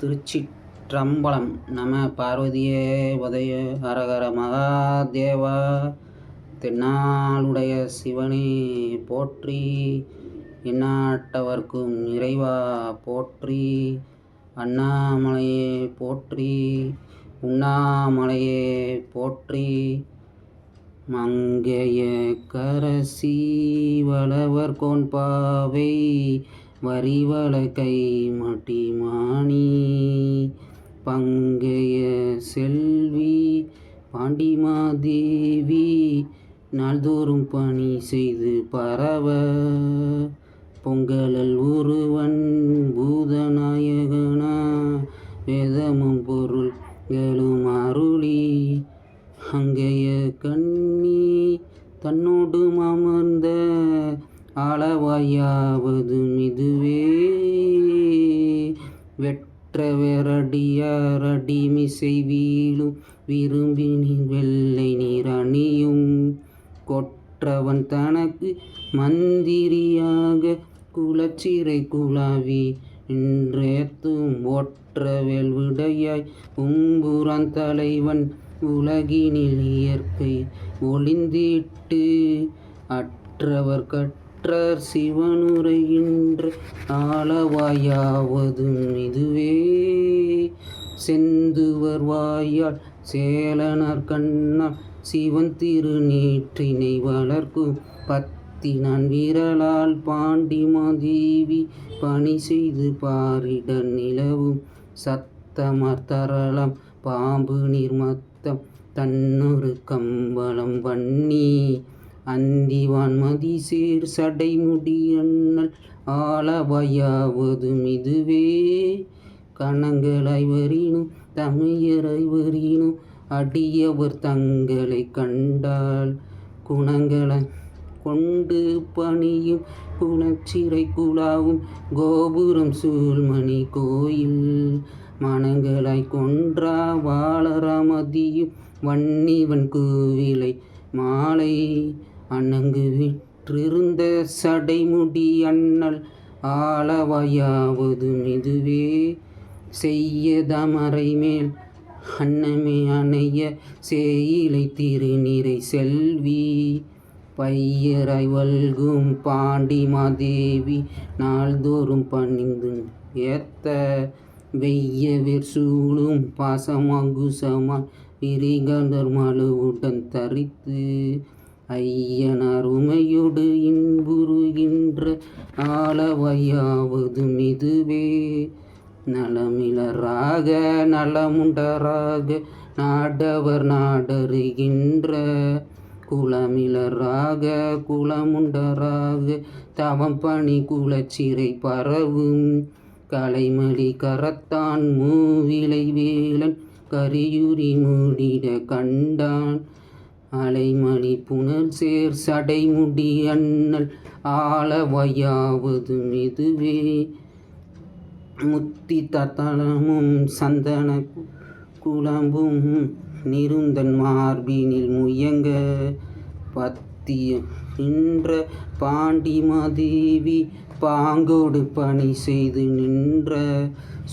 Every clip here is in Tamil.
திருச்சிற்றம்பலம் நம பார்வதியே உதய ஹரஹர மகாதேவா. தென்னாளுடைய சிவனே போற்றி எண்ணாட்டவர்க்கும் இறைவா போற்றி அண்ணாமலையே போற்றி உண்ணாமலையே போற்றி. மங்கைய கரசி வளவர் கோன்பாவை வரிவள கை பங்கைய செல்வி பாண்டிமாதேவி நாள்தோறும் பணி செய்து பரவ பொங்கலல் ஒருவன் பூதநாயகனா வேதமும் பொருள்களும் அருளி அங்கைய கண்ணி தன்னோடு மாமன் அளவையாவது மிதுவே வெற்ற வெரடியாரடிமிசை வீழும் விரும்பினி வெள்ளை நீர் அணியும் கொற்றவன் தனக்கு மந்திரியாக குலச்சிறை குழாவி நின்றேத்தும் ஒற்றவேல் விடையாய் உம்புறான் தலைவன் உலகினில் இயற்கை ஒளிந்திட்டு அற்றவர் கற்றர் சிவனுரைகின்ற ஆளவாயாவதும் இதுவே. செந்துவர் வாயால் சேலனர் கண்ணால் சிவன் திருநீற்றினை வளர்க்கும் பத்தினான் விரலால் பாண்டிமாதேவி பணி செய்து பாரிட நிலவும் சத்தமர் தரளம் பாம்பு நிர்மத்தம் தன்னொரு கம்பளம் வன்னி. அந்திவான் மதிசேர் சடைமுடி அண்ணல் ஆளவையாவதும் இதுவே. கணங்களாய் வரினும் தமிழரை வரினும் அடியவர் தங்களை கண்டால் குணங்களை கொண்டு பணியும் குணச்சிறை குழாவும் கோபுரம் சூழ்மணி கோயில் மனங்களை கொன்றா வாழராமதியும் வன்னிவன் கோவிலை மாலை அணங்கு விற்றிருந்த சடைமுடி அண்ணல் ஆளவையாவது இதுவே செய்ய தமரை மேல். அன்னமே அணைய சேயிலை திருநீரை செல்வி பையரை வல்கும் பாண்டி மாதேவி நாள்தோறும் பணிந்து ஏத்த வெய்யவிர் சூழும் பாசமாகுசமான் விரிகாந்தர் மலுவுடன் தரித்து ஐயனார் இன்புறுகின்ற ஆளவையாவது மிதுவே. நலமிலராக நலமுண்டராக நாடவர் நாடருகின்ற குளமிலராக குளமுண்டராக தவம் பணி குலச்சிறை பரவும் கலைமலி கரத்தான் மூவிலை வேலன் கரியுரி மூடிட கண்டான் அலைமணி புனல் சேர் சடைமுடி அண்ணல் ஆளவையாவது மெதுவே. முத்தி தத்தளமும் சந்தன குழம்பும் நிருந்தன் மார்பினில் முயங்க பத்திய நின்ற பாண்டிமதேவி பாங்கோடு பணி செய்து நின்ற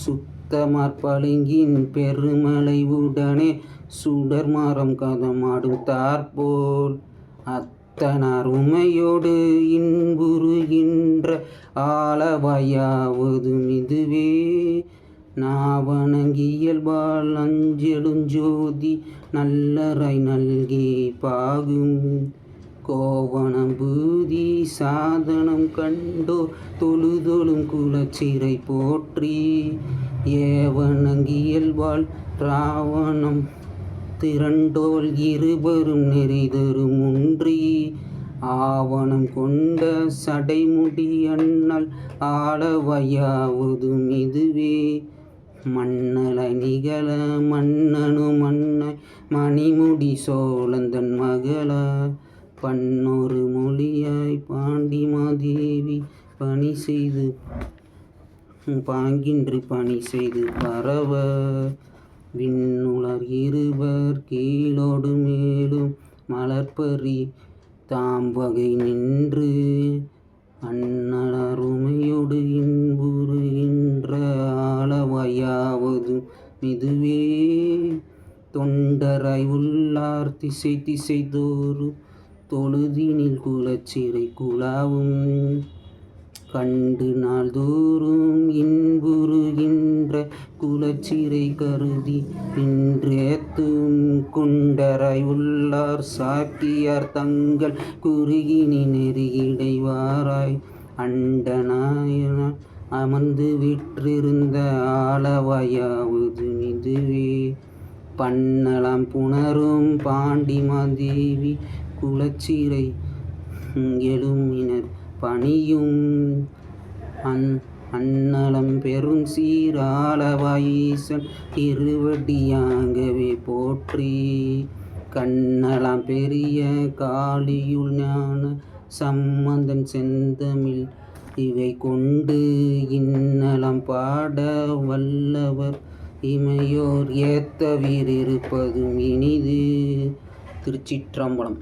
சுத்தமார் பளிங்கின் பெருமலை உடனே சுடர் கதம் கதமாடும் போல். அத்தனார் உமையோடு இன்புறுகின்ற ஆளவையாவது இதுவே நாவணங்கியல்பால் அஞ்செழுஞ்சோதி நல்லறை நல்கி பாகும். கோவணம் பூதி சாதனம் கண்டோ தொழுதொழும் குலச்சிறை போற்றி. ஏவணங்கியல்வாள் ராவணம் திரண்டோல் இருவரும் நெறிதரும் ஒன்றி ஆவணம் கொண்ட சடைமுடி அண்ணல் ஆளவையாவதும் இதுவே. மன்னலை நிகழ மன்னனு மன்னை மணிமுடி சோழந்தன் மகள பன்னொரு மொழியாய் பாண்டிமாதேவி பணி செய்து பாங்கின்றி பணி செய்து பரவ. விண்ணுளர் இருவர் கீழோடு மேலும் மலர்பறி தாம் வகை நின்று அண்ணலருமையொடு இன்புறுகின்ற ஆளவையாவது இதுவே தொண்டரை உள்ளார் திசை திசை தோறு தொழுதினில் குலச்சிறை குழாவும் கண்டு நாள்தோறும் இன்புறுகின்ற குலச்சிறை கருதி இன்றேத்தும் குண்டராய் உள்ளார் சாக்கியார் தங்கள் குறுகினி நெறியிடைவாராய் அண்டநாயனான் அமர்ந்து விற்றிருந்த ஆளவாயாவது இதுவே பண்ணலாம் புணரும் பாண்டிமாதேவி குலச்சிறை எழுமினர் பணியும் அந் அன்னலம் பெரும் சீராளவாயீசன் திருவடியாகவே போற்றி. கண்ணலாம் பெரிய காளியுள் ஞான சம்பந்தன் செந்தமிழ் இவை கொண்டு இன்னலம் பாட வல்லவர் இமையோர் ஏத்தவிரிருப்பதும் இனிது. திருச்சிற்றம்பலம்.